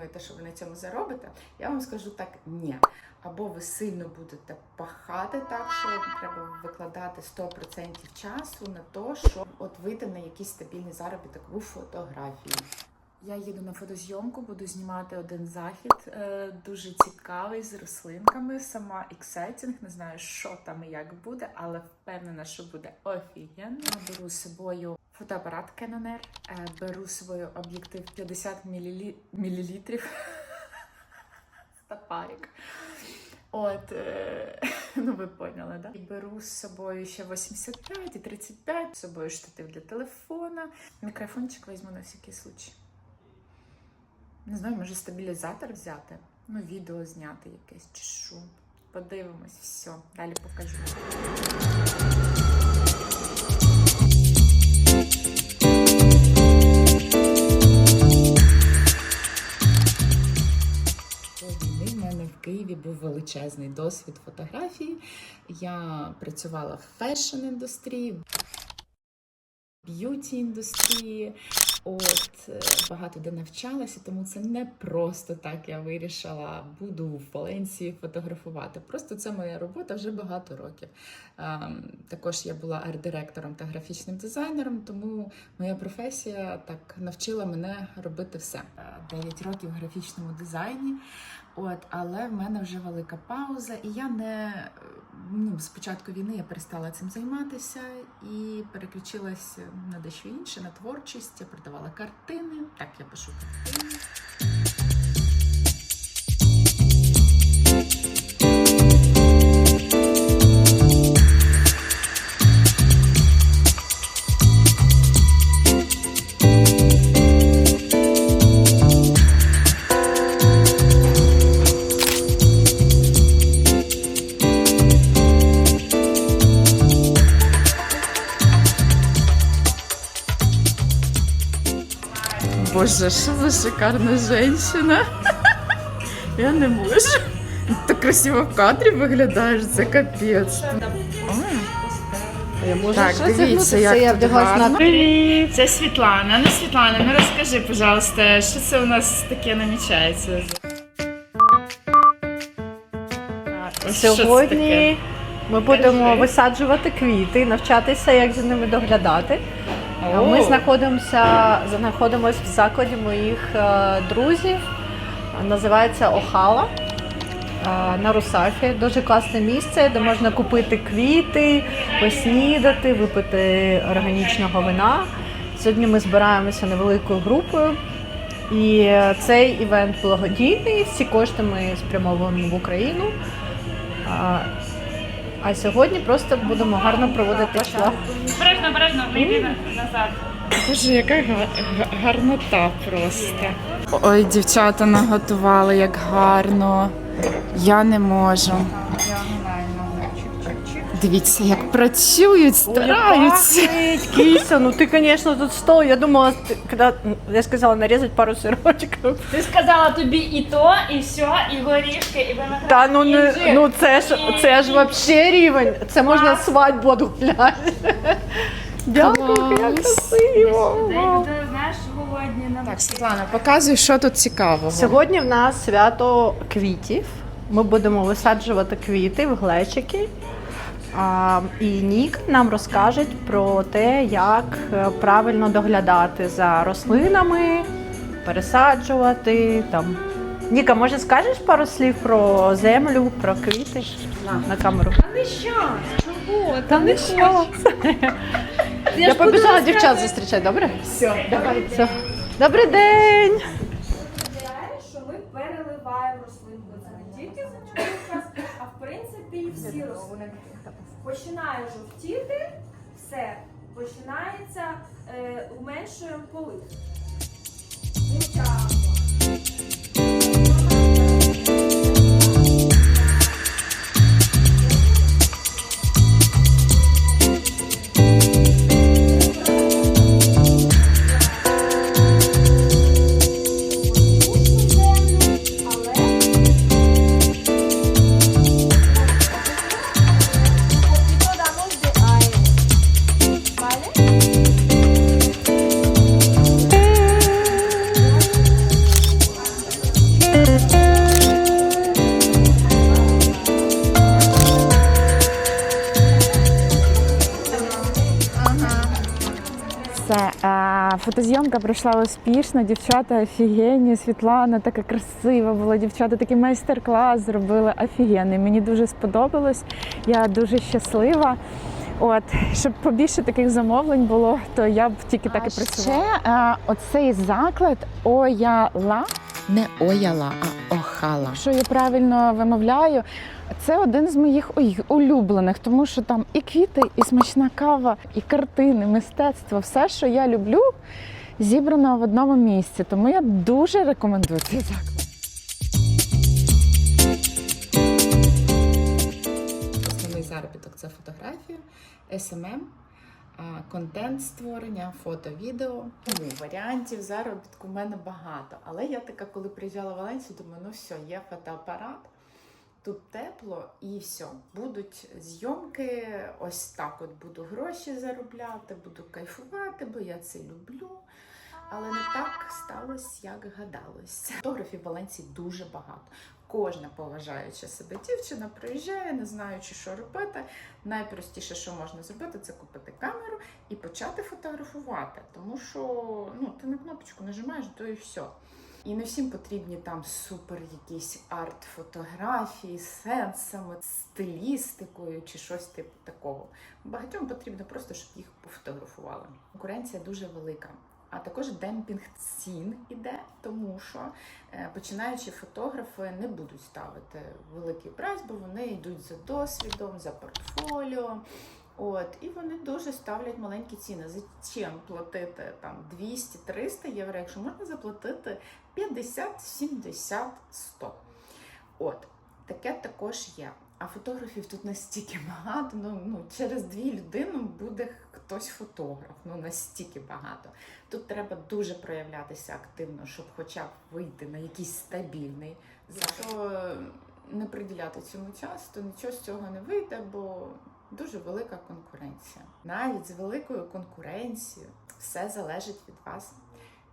думаєте, що ви на цьому заробите, я вам скажу так: ні. Або ви сильно будете пахати так, що треба викладати 100% часу на те, щоб от вийти на якийсь стабільний заробіток у фотографії. Я їду на фотозйомку, буду знімати один захід, е, дуже цікавий з рослинками. Сама ексайтінг, не знаю, що там і як буде, але впевнена, що буде офігенно. Я беру з собою фотоапарат Canon R, беру собою об'єктив 50 мл... Стопарик. От, е, ну ви поняли, да? І беру з собою ще 85 і 35, з собою штатив для телефона. Мікрофончик візьму на всякий случай. Не знаю, може стабілізатор взяти, ну, відео зняти якесь чи що. Подивимось, все, далі покажу. Величезний досвід фотографії. Я працювала в фешн-індустрії, б'юті індустрії. От е, багато де навчалася, тому це не просто так я вирішила, буду в Валенції фотографувати. Просто це моя робота вже багато років. Ем, Також я була арт-директором та графічним дизайнером, тому моя професія так навчила мене робити все. 9 років в графічному дизайні. От, але в мене вже велика пауза, і я не ну, з початку війни я перестала цим займатися і переключилася на дещо інше, на творчість. Я продавала картини. Так, я пишу картини. Боже, що за шикарна жінка. Я не можу. Так красиво в кадрі виглядаєш, це капець. Я можу Так, ще дивіться, як я тут вдяглась на Привіт, це Світлана. Ну, Світлана, ну розкажи, пожалуйста, що це у нас таке намічається? Що це Сьогодні таке? ми будемо висаджувати квіти, навчатися, як за ними доглядати. Ми знаходимося, знаходимося в закладі моїх е, друзів. Називається Охала е, на Русафі. Дуже класне місце, де можна купити квіти, поснідати, випити органічного вина. Сьогодні ми збираємося невеликою групою. І е, цей івент благодійний. Всі кошти ми спрямовуємо в Україну. А, сьогодні просто будемо гарно проводити час. Обережно, обережно, не йди назад. Боже, яка га- га- гарнота просто. Ой, дівчата наготували, як гарно. Я не можу. Дивіться, як працюють, стараються. Пахнет, Кися, ну ты, конечно, тут стол. Я думала, ты- когда я сказала нарезать пару сырочков. Ти сказала тобі і то, і все, і горішки, і виноград. Та ну і не інжир. ну це ж це ж вообще рівень. Це можна свадьбу отгуляти. Дякую, як красиво. Де люди, знаєш, голодні на Так, Світлана, показуй, що тут цікавого. Сьогодні в нас свято квітів. Ми будемо висаджувати квіти в глечики. і Нік нам розкаже про те, як е, правильно доглядати за рослинами, пересаджувати там. Ніка, може скажеш пару слів про землю, про квіти на камеру? Та не що? Чого? Та не що? Я побіжала дівчат зустрічати, добре? Все, давай. Добрий день! ідеально, що ми переливаємо рослинку. Це не тільки зимовий час, а в принципі і всі рослини. Починає жовтіти, все, починається, е, уменшуємо полив. Фотозйомка пройшла успішно. Дівчата офігенні. Світлана така красива була. Дівчата такий майстер-клас зробили офігенний. Мені дуже сподобалось. Я дуже щаслива. От, щоб побільше таких замовлень було, то я б тільки так і працювала. Ще а, оцей заклад Ояла, не Ояла, а Охала. Якщо я правильно вимовляю, це один з моїх улюблених, тому що там і квіти, і смачна кава, і картини, мистецтво, все, що я люблю, зібрано в одному місці. Тому я дуже рекомендую цей заклад. Основний заробіток це фотографія, SMM, а, контент створення, фото, відео. Варіантів заробітку в мене багато. Але я така, коли приїжджала в Валенсію, думаю, ну все, є фотоапарат. Тут тепло і все. Будуть зйомки, ось так от буду гроші заробляти, буду кайфувати, бо я це люблю. Але не так сталося, як гадалось. Фотографів в Валенції дуже багато. Кожна поважаюча себе дівчина приїжджає, не знаючи, що робити. Найпростіше, що можна зробити, це купити камеру і почати фотографувати. Тому що ну, ти на кнопочку нажимаєш, то і все. І не всім потрібні там супер якісь арт-фотографії з сенсами, стилістикою чи щось типу такого. Багатьом потрібно просто, щоб їх пофотографували. Конкуренція дуже велика. А також демпінг цін іде, тому що е, починаючі фотографи не будуть ставити великий прайс, бо вони йдуть за досвідом, за портфоліо. От, і вони дуже ставлять маленькі ціни. Зачем платити там 200-300 євро, якщо можна заплатити 50, 70, 100. От, таке також є. А фотографів тут настільки багато. Ну, ну через дві людини буде хтось фотограф. Ну настільки багато. Тут треба дуже проявлятися активно, щоб хоча б вийти на якийсь стабільний. Якщо е, не приділяти цьому час, то нічого з цього не вийде, бо дуже велика конкуренція. Навіть з великою конкуренцією все залежить від вас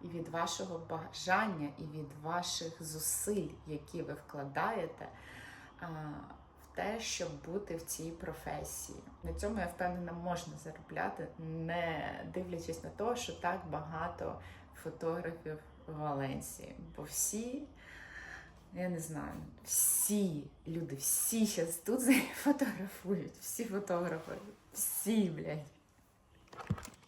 і від вашого бажання, і від ваших зусиль, які ви вкладаєте в те, щоб бути в цій професії. На цьому я впевнена можна заробляти, не дивлячись на те, що так багато фотографів в Валенсії. Бо всі, я не знаю, всі люди, всі зараз тут фотографують, всі фотографи, всі, блядь.